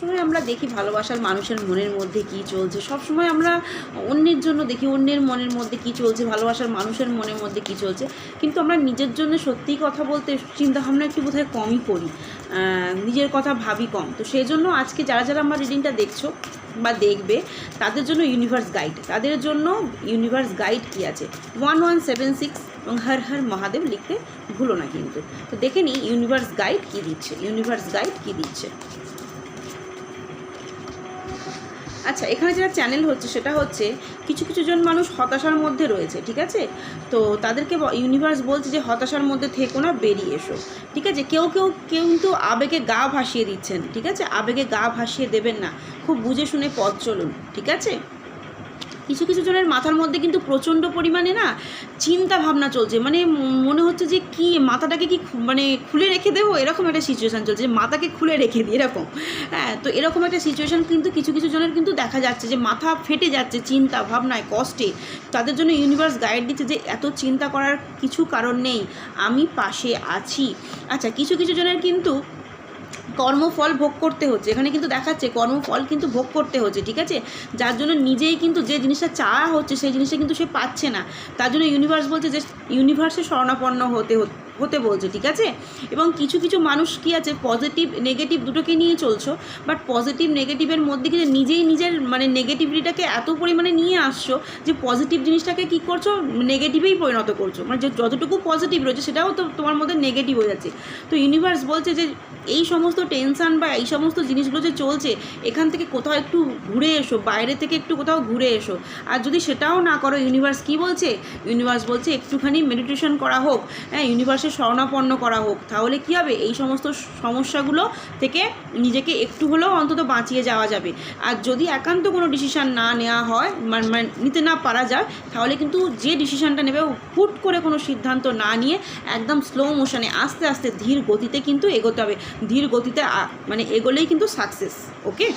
সময় আমরা দেখি ভালোবাসার মানুষের মনের মধ্যে কি চলছে। সব সময় আমরা অন্যের জন্য দেখি, অন্যের মনের মধ্যে কি চলছে, ভালোবাসার মানুষের মনের মধ্যে কি চলছে। কিন্তু আমরা নিজের জন্য সত্যি কথা বলতে চিন্তা ভাবনা একটু বোধহয় কমই করি নিজের কথা ভাবি কম। তো সেই জন্য আজকে যারা যারা আমার রিডিংটা দেখছ বা দেখবে, তাদের জন্য ইউনিভার্স গাইড তাদের জন্য ইউনিভার্স গাইড কি আছে? ওয়ান ওয়ান সেভেন সিক্স এবং হর হর মহাদেব লিখতে ভুলো না কিন্তু। তো দেখে নিই ইউনিভার্স গাইড কি দিচ্ছে ইউনিভার্স গাইড কি দিচ্ছে। আচ্ছা এখানে যেটা চ্যানেল হচ্ছে সেটা হচ্ছে কিছু কিছু জন মানুষ হতাশার মধ্যে রয়েছে, ঠিক আছে? তো তাদেরকে ইউনিভার্স বলছে যে হতাশার মধ্যে থেকো না, বেরিয়ে এসো, ঠিক আছে? কেউ কেউ কেউ, কিন্তু আবেগে গা ভাসিয়ে দিচ্ছেন, ঠিক আছে? আবেগে গা ভাসিয়ে দেবেন না, খুব বুঝে শুনে পথ চলুন, ঠিক আছে? কিছু কিছু জনের মাথার মধ্যে কিন্তু প্রচণ্ড পরিমাণে না চিন্তা ভাবনা চলছে। মানে মনে হচ্ছে যে কি, মাথাটাকে কি মানে খুলে রেখে দেবো? এরকম একটা সিচুয়েশান চলছে যে মাথাকে খুলে রেখে দিই, এরকম। হ্যাঁ তো এরকম একটা সিচুয়েশান কিন্তু কিছু কিছু জনের কিন্তু দেখা যাচ্ছে যে মাথা ফেটে যাচ্ছে চিন্তা ভাবনায়, কষ্টে। তাদের জন্য ইউনিভার্স গাইড দিচ্ছে যে এত চিন্তা করার কিছু কারণ নেই, আমি পাশে আছি। আচ্ছা কিছু কিছু জনের কিন্তু কর্মফল ভোগ করতে হচ্ছে। এখানে কিন্তু দেখাচ্ছে কর্মফল কিন্তু ভোগ করতে হচ্ছে, ঠিক আছে? যার জন্য নিজেই কিন্তু যে জিনিসটা চাওয়া হচ্ছে, সেই জিনিসটা কিন্তু সে পাচ্ছে না। তার জন্য ইউনিভার্স বলছে যে ইউনিভার্সে স্বর্ণাপন্ন হতে হতে হতে বলছে, ঠিক আছে? এবং কিছু কিছু মানুষ কি আছে পজিটিভ নেগেটিভ দুটোকে নিয়ে চলছো বাট পজিটিভ নেগেটিভের মধ্যে কিন্তু নিজেই নিজের মানে নেগেটিভিটিটাকে এত পরিমাণে নিয়ে আসছো যে পজিটিভ জিনিসটাকে কি করছ নেগেটিভেই পরিণত করছ। মানে যে যতটুকু পজিটিভ রয়েছে, সেটাও তো তোমার মধ্যে নেগেটিভ হয়ে যাচ্ছে। তো ইউনিভার্স বলছে যে এই সমস্ত টেনশন বা এই সমস্ত জিনিসগুলো যে চলছে, এখান থেকে কোথাও একটু ঘুরে এসো, বাইরে থেকে একটু কোথাও ঘুরে এসো। আর যদি সেটাও না করো ইউনিভার্স কি বলছে? ইউনিভার্স বলছে একটুখানি মেডিটেশন করা হোক। হ্যাঁ ইউনিভার্সে শরণাপন্ন করা হোক, তাহলে কি হবে? এই সমস্ত সমস্যাগুলো থেকে নিজেকে একটু হলেও অন্তত বাঁচিয়ে যাওয়া যাবে। আর যদি একান্ত কোনো ডিসিশান না নেওয়া হয় মানে নিতে না পারা যায়, তাহলে কিন্তু যে ডিসিশানটা নেবে হুট করে কোনো সিদ্ধান্ত না নিয়ে একদম স্লো মোশনে আস্তে আস্তে ধীর গতিতে কিন্তু এগোতে হবে। ধীর গতিতে মানে এগোলেই কিন্তু সাকসেস ওকে